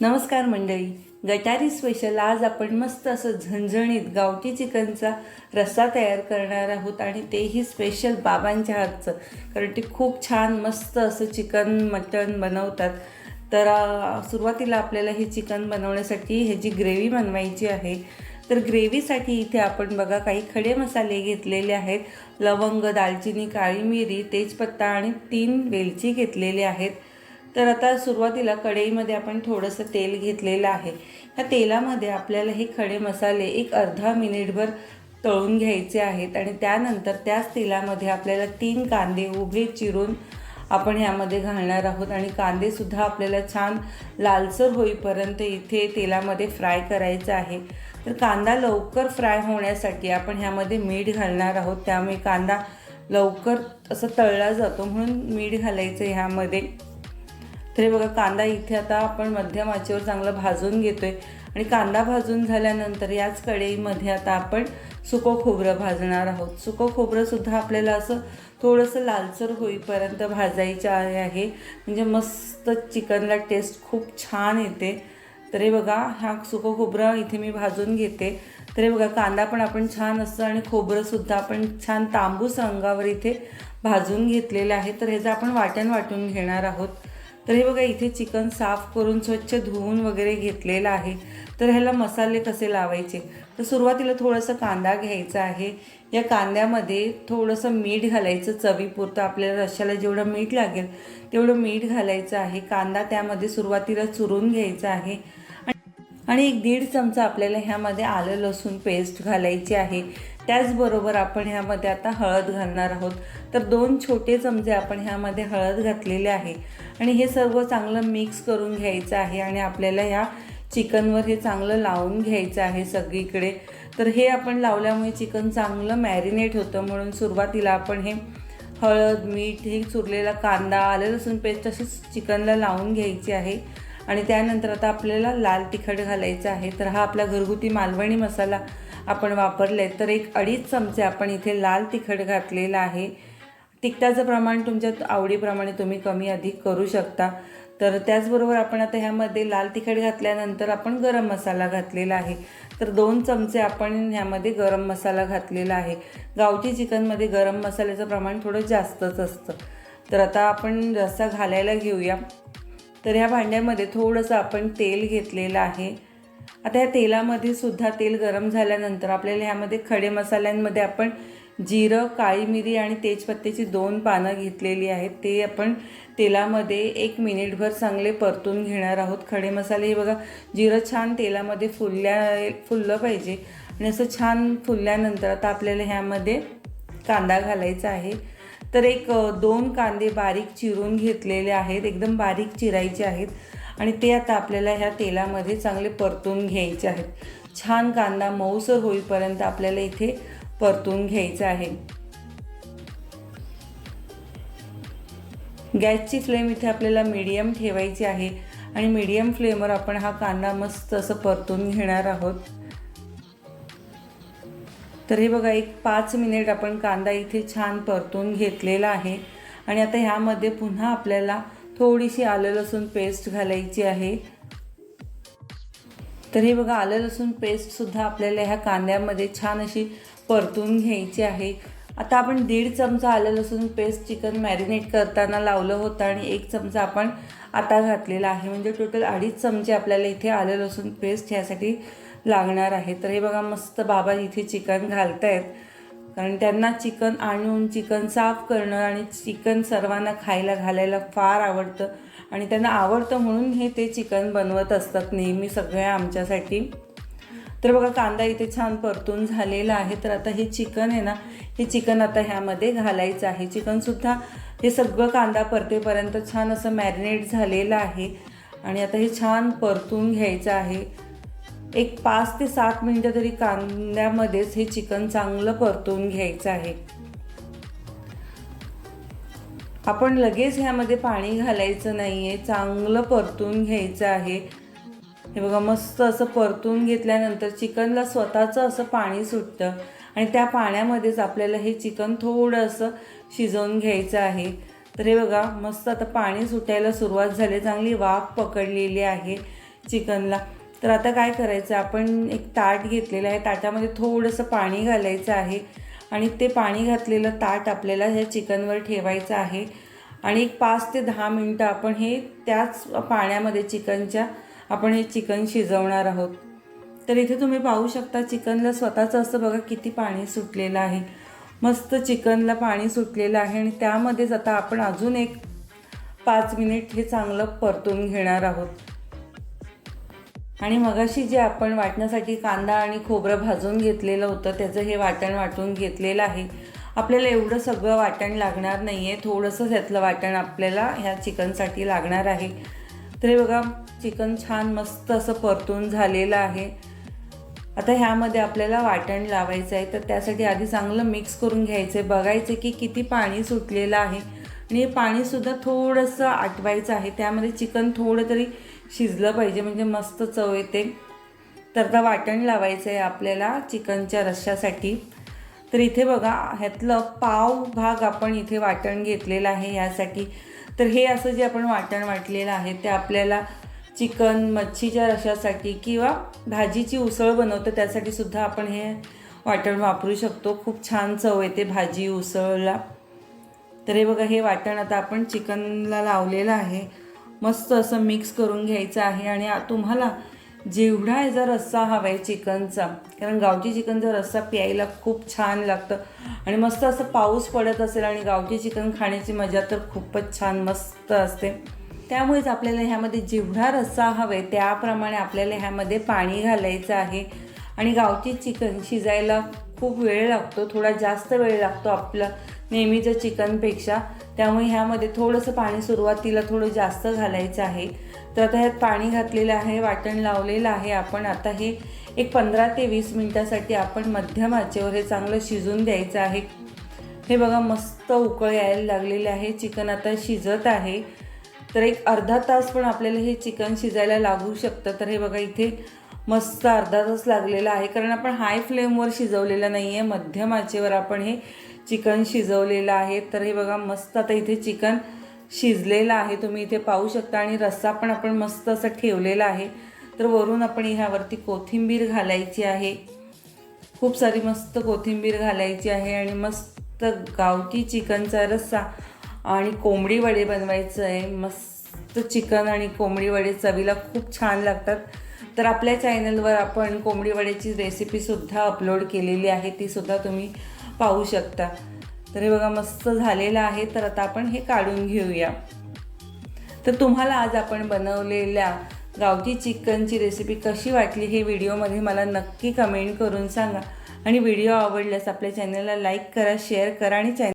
नमस्कार मंडळी. गटारी स्पेशल आज आपण मस्त असं झणझणीत गावठी चिकनचा रस्सा तयार करणार आहोत आणि तेही स्पेशल बाबांच्या हातचं. कारण ते खूप छान मस्त असं चिकन मटण बनवतात. तर सुरुवातीला आपल्याला हे चिकन बनवण्यासाठी ह्याची ग्रेव्ही बनवायची आहे तर ग्रेव्हीसाठी इथे आपण बघा काही खडे मसाले घेतलेले आहेत. लवंग दालचिनी काळी मिरी तेजपत्ता आणि तीन वेलची घेतलेले आहेत. तर आता सुरुवातीला कढईमध्ये आपण थोडंसं तेल घेतलेलं आहे. ह्या तेलामध्ये आपल्याला हे खडे मसाले एक अर्धा मिनिटभर तळून घ्यायचे आहेत आणि त्यानंतर त्याच तेलामध्ये आपल्याला तीन कांदे उभे चिरून आपण ह्यामध्ये घालणार आहोत आणि कांदेसुद्धा आपल्याला छान लालसर होईपर्यंत इथे तेलामध्ये फ्राय करायचं आहे. तर कांदा लवकर फ्राय होण्यासाठी आपण ह्यामध्ये मीठ घालणार आहोत. त्यामुळे कांदा लवकर असं तळला जातो म्हणून मीठ घालायचं ह्यामध्ये. तर हे बघा कांदा इथे आता आपण मध्यम आचेवर चांगला भाजून घेतोय. आणि कांदा भाजून झाल्यानंतर याच कढईमध्ये आता आपण सुकं खोबरं भाजणार आहोत. सुकं खोबरंसुद्धा आपल्याला असं थोडंसं लालसर होईपर्यंत भाजायचं आहे. म्हणजे मस्त चिकनला टेस्ट खूप छान येते. तर हे बघा हा सुकं खोबरं इथे मी भाजून घेते. तर हे बघा कांदा पण आपण छान असतं आणि खोबरंसुद्धा आपण छान तांबूस रंगावर इथे भाजून घेतलेलं आहे. तर ह्याचं आपण वाटण वाटून घेणार आहोत तर हे बघा इथे चिकन साफ करून स्वच्छ धुवून वगैरे घेतलेलं आहे. तर ह्याला मसाले कसे लावायचे? तर सुरुवातीला थोडंसं कांदा घ्यायचा आहे. या कांद्यामध्ये थोडंसं मीठ घालायचं चवीपुरतं. आपल्याला रश्याला जेवढं मीठ लागेल तेवढं मीठ घालायचं आहे. कांदा त्यामध्ये सुरुवातीला चुरून घ्यायचा आहे. आणि एक दीड चमचा आपल्याला ह्यामध्ये आलं लसूण पेस्ट घालायची आहे. त्याचबरोबर आपण ह्यामध्ये आता हळद घालणार आहोत. तर दोन छोटे चमचे आपण ह्यामध्ये हळद घातलेले आहे. आणि हे सर्व चांगलं मिक्स करून घ्यायचं आहे आणि आपल्याला ह्या चिकनवर हे चांगलं लावून घ्यायचं आहे सगळीकडे. तर हे आपण लावल्यामुळे चिकन चांगलं मॅरिनेट होतं म्हणून सुरुवातीला आपण हे हळद मीठ हे चुरलेला कांदा आलं लसूण पेस्ट तशीच चिकनला लावून घ्यायची आहे. आणि त्यानंतर आता आपल्याला लाल तिखट घालायचं आहे. तर हा आपला घरगुती मालवणी मसाला आपण वापरला आहे तर एक अडीच चमचे आपण इथे लाल तिखट घातलेला आहे. तिखटाचं प्रमाण तुमच्या आवडीप्रमाणे तुम्ही कमी अधिक करू शकता. तर त्याचबरोबर आपण आता ह्यामध्ये लाल तिखट घातल्यानंतर आपण गरम मसाला घातलेला आहे. तर दोन चमचे आपण ह्यामध्ये गरम मसाला घातलेला आहे. गावठी चिकनमध्ये गरम मसाल्याचं प्रमाण थोडं जास्तच असतं. तर आता आपण रस्सा घालायला घेऊया. तर ह्या भांड्यामध्ये थोडंसं आपण तेल घेतलेलं आहे. आता ह्या तेलामध्ये सुद्धा तेल गरम झाल्यानंतर आपल्याला ह्यामध्ये खडे मसाल्यांमध्ये आपण जिरं काळी मिरी आणि तेजपत्त्याची दोन पानं घेतलेली आहेत. ते आपण तेलामध्ये एक मिनिटभर चांगले परतून घेणार आहोत. खडे मसाले हे बघा जिरं छान तेलामध्ये फुलल्या फुललं पाहिजे. आणि असं छान फुलल्यानंतर आता आपल्याला ह्यामध्ये कांदा घालायचा आहे. तर एक दोन कांदे बारीक चिरून घेतलेले आहेत. एकदम बारीक चिरायचे आहेत. आणि ते आता आपल्याला ह्या तेलामध्ये चांगले परतून घ्यायचे आहेत. छान कांदा मऊसर होईपर्यंत आपल्याला इथे परतून घ्यायचं आहे. गॅसची फ्लेम इथे आपल्याला मीडियम ठेवायची आहे आणि मीडियम फ्लेमवर आपण हा कांदा मस्त असं परतून घेणार आहोत. तर हे बघा एक पाच मिनिट आपण कांदा इथे छान परतून घेतलेला आहे. आणि आता ह्यामध्ये पुन्हा आपल्याला थोडीशी आलं लसूण पेस्ट घालायची आहे. तर हे बघा आलं लसूण पेस्टसुद्धा आपल्याला ह्या कांद्यामध्ये छान अशी परतून घ्यायची आहे. आता आपण दीड चमचा आलं लसूण पेस्ट चिकन मॅरिनेट करताना लावलं होतं आणि एक चमचा आपण आता घातलेला आहे. म्हणजे टोटल अडीच चमचे आपल्याला इथे आलं लसूण पेस्ट ह्यासाठी लागणार आहे. तर हे बघा मस्त बाबा इथे चिकन घालतायत. कारण त्यांना चिकन आणून चिकन साफ करणं आणि चिकन सर्वांना खायला घालायला फार आवडतं. आणि त्यांना आवडतं म्हणून हे ते चिकन बनवत असतात नेहमी सगळ्या आमच्यासाठी. तर बघा कांदा इथे छान परतून झालेला आहे. तर आता हे चिकन आहे ना हे चिकन आता ह्यामध्ये घालायचं आहे. चिकनसुद्धा हे सगळं कांदा परतेपर्यंत छान असं मॅरिनेट झालेलं आहे. आणि आता हे छान परतून घ्यायचं आहे. एक पाच ते सात मिनटं तरी कांद्यामध्येच हे चिकन चांगलं परतून घ्यायचं आहे. आपण लगेच ह्यामध्ये पाणी घालायचं नाही आहे चांगलं परतून घ्यायचं आहे. हे बघा मस्त असं परतून घेतल्यानंतर चिकनला स्वतःचं असं पाणी सुटतं आणि त्या पाण्यामध्येच आपल्याला हे चिकन थोडं असं शिजवून घ्यायचं आहे. तर हे बघा मस्त आता पाणी सुटायला सुरुवात झाली चांगली वाफ पकडलेली आहे चिकनला. तर आता काय करायचं? आपण एक ताट घेतलेलं आहे. ताटामध्ये थोडंसं पाणी घालायचं आहे. आणि ते पाणी घातलेलं ताट आपल्याला ह्या चिकनवर ठेवायचं आहे. आणि एक पाच ते दहा मिनटं आपण हे त्याच पाण्यामध्ये चिकनच्या आपण हे चिकन शिजवणार आहोत. तर इथे तुम्ही पाहू शकता चिकनला स्वतःचं असं बघा किती पाणी सुटलेलं आहे. मस्त चिकनला पाणी सुटलेलं आहे. आणि त्यामध्येच आता आपण अजून एक पाच मिनिट हे चांगलं परतून घेणार आहोत. आणि मगाशी जे आपण वाटण्यासाठी कांदा आणि खोबरं भाजून घेतलेलं होतं त्याचं हे वाटण वाटून घेतलेलं आहे. आपल्याला एवढं सगळं वाटण लागणार नाही आहे थोडंसं त्यातलं वाटण आपल्याला ह्या चिकनसाठी लागणार आहे. तर हे बघा चिकन छान मस्त असं परतून झालेलं आहे. आता ह्यामध्ये आपल्याला वाटण लावायचं आहे. तर त्यासाठी आधी चांगलं मिक्स करून घ्यायचं आहे बघायचं की किती पाणी सुटलेलं आहे. आणि हे पाणीसुद्धा थोडंसं आटवायचं आहे. त्यामध्ये चिकन थोडं तरी शिजलं पाहिजे म्हणजे मस्त चव येते. तर आता वाटण लावायचं आहे आपल्याला चिकनच्या रश्श्यासाठी. तर इथे बघा ह्यातलं पाव भाग आपण इथे वाटण घेतलेलं आहे यासाठी. तर हे असं जे आपण वाटण वाटलेलं आहे ते आपल्याला चिकन मच्छीच्या रशासाठी किंवा भाजीची उसळ बनवतो त्यासाठी सुद्धा आपण हे वाटण वापरू शकतो. खूप छान चव येते भाजी उसळला. तर हे बघा हे वाटण आता आपण चिकनला लावलेलं आहे. मस्त असं मिक्स करून घ्यायचं आहे आणि तुम्हाला जेवढा याचा रस्सा हवा आहे चिकनचा कारण गावठी चिकनचा रस्सा प्यायला खूप छान लागतं. आणि मस्त असं पाऊस पडत असेल आणि गावठी चिकन खाण्याची मजा तर खूपच छान मस्त असते. त्यामुळेच आपल्याला ह्यामध्ये जेवढा रस्सा हवा आहे त्याप्रमाणे आपल्याला ह्यामध्ये पाणी घालायचं आहे. आणि गावठी चिकन शिजायला खूप वेळ लागतो थोडा जास्त वेळ लागतो आपलं नेहमीच्या चिकनपेक्षा. त्यामुळे ह्यामध्ये थोडंसं पाणी सुरुवातीला थोडं जास्त घालायचं आहे. तर आता ह्यात पाणी घातलेलं आहे वाटण लावलेलं आहे आपण. आता हे एक पंधरा ते वीस मिनटासाठी आपण मध्यम आचेवर हे चांगलं शिजून द्यायचं आहे. हे बघा मस्त उकळ यायला लागलेले आहे चिकन आता शिजत आहे. तर एक अर्धा तास पण आपल्याला हे चिकन शिजायला लागू शकतं. तर हे बघा इथे मस्त अर्धा तास लागलेला आहे. कारण आपण हाय फ्लेमवर शिजवलेलं नाही आहे मध्यम आचेवर आपण हे चिकन शिजवलेलं आहे. तर हे बघा मस्त आता इथे चिकन शिजलेलं आहे. तुम्ही इथे पाहू शकता. आणि रस्सा पण आपण मस्त असं ठेवलेला आहे. तर वरून आपण ह्यावरती कोथिंबीर घालायची आहे. खूप सारी मस्त कोथिंबीर घालायची आहे. आणि मस्त गावठी चिकनचा रस्सा आणि कोंबडी वडे बनवायचं आहे. मस्त चिकन आणि कोंबडी वडे चवीला खूप छान लागतात. तर आपल्या चॅनलवर आपण कोंबडी वड्याची रेसिपीसुद्धा अपलोड केलेली आहे तीसुद्धा तुम्ही पाहू शकता. तर हे बघा मस्त झालेलं आहे. तर आता आपण हे काढून घेऊया. तर तुम्हाला आज आपण बनवलेल्या गावठी चिकनची रेसिपी कशी वाटली हे व्हिडिओमध्ये मला नक्की कमेंट करून सांगा. आणि व्हिडिओ आवडल्यास आपल्या चॅनलला लाईक करा शेअर करा आणि चॅनल